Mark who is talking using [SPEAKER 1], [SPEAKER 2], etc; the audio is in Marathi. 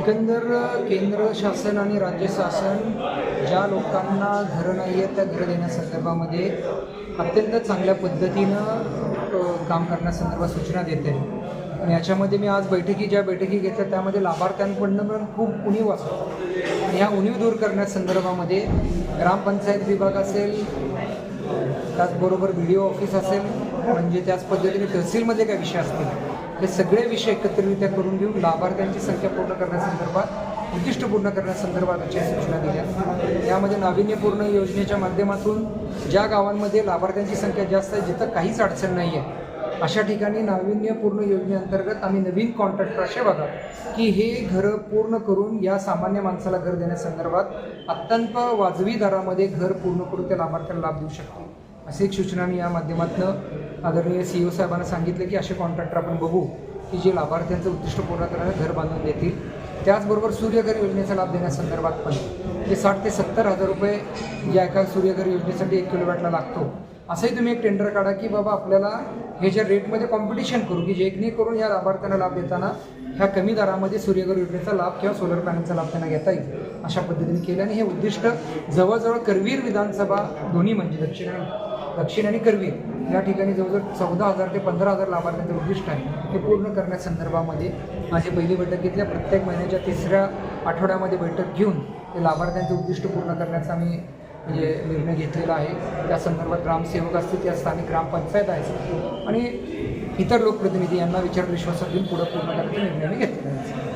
[SPEAKER 1] एकंदर केंद्र शासन आणि राज्य शासन ज्या लोकांना घरं नाही आहेत त्या घरं देण्यासंदर्भामध्ये अत्यंत चांगल्या पद्धतीनं काम करण्यासंदर्भात सूचना देते. आणि याच्यामध्ये मी आज बैठकी ज्या बैठकी घेतल्या त्यामध्ये लाभार्थ्यांकडनं पण खूप उणीव असतो आणि ह्या उणीव दूर करण्यासंदर्भामध्ये ग्रामपंचायत विभाग असेल त्याचबरोबर व्हिडिओ ऑफिस असेल म्हणजे त्याच पद्धतीने तहसीलमध्ये काय विषय असतील हे सगळे विषय एकत्रितरित्या करून घेऊन लाभार्थ्यांची संख्या पूर्ण करण्यासंदर्भात उद्दिष्ट पूर्ण करण्यासंदर्भात अशा सूचना दिल्या. यामध्ये नाविन्यपूर्ण योजनेच्या माध्यमातून ज्या गावांमध्ये लाभार्थ्यांची संख्या जास्त आहे जिथं काहीच अडचण नाही आहे अशा ठिकाणी नाविन्यपूर्ण योजनेअंतर्गत आम्ही नवीन कॉन्ट्रॅक्टर असे बघा की हे घरं पूर्ण करून या सामान्य माणसाला घर देण्यासंदर्भात अत्यंत वाजवी दरामध्ये घर पूर्ण करून त्या लाभार्थ्याला लाभ देऊ शकतो अशी एक सूचना मी या माध्यमातून आदरणीय सी ओ साहेबांना सांगितलं की असे कॉन्ट्रॅक्टर आपण बघू की जे लाभार्थ्यांचं उद्दिष्ट पूर्ण करायला घर बांधून देतील. त्याचबरोबर सूर्यघर योजनेचा लाभ देण्यासंदर्भात पण ते साठ ते सत्तर हजार रुपये या एका सूर्यघर योजनेसाठी एक किलोवॅटला लागतो. असंही तुम्ही एक टेंडर काढा की बाबा आपल्याला हे ज्या रेटमध्ये कॉम्पिटिशन करू की जेणेकरून या लाभार्थ्यांना लाभ देताना ह्या कमी दरामध्ये सूर्यघर योजनेचा लाभ किंवा सोलर पॅनलचा लाभ त्यांना घेता येईल. अशा पद्धतीने केलं आणि हे उद्दिष्ट जवळजवळ करवीर विधानसभा दोन्ही म्हणजे दक्षिण दक्षिण आणि करवीर या ठिकाणी जवळजवळ चौदा हजार ते पंधरा हजार लाभार्थ्यांचं उद्दिष्ट आहे. ते पूर्ण करण्यासंदर्भामध्ये माझी पहिली बैठक घेतल्या प्रत्येक महिन्याच्या तिसऱ्या आठवड्यामध्ये बैठक घेऊन ते लाभार्थ्यांचं उद्दिष्ट पूर्ण करण्याचा आम्ही म्हणजे निर्णय घेतलेला आहे. त्या संदर्भात ग्रामसेवक असतील त्या स्थानिक ग्रामपंचायत आहे आणि इतर लोकप्रतिनिधी यांना विचार विश्वासात घेऊन पुढं पूर्ण करण्याचा निर्णय मी घेतलेला आहे.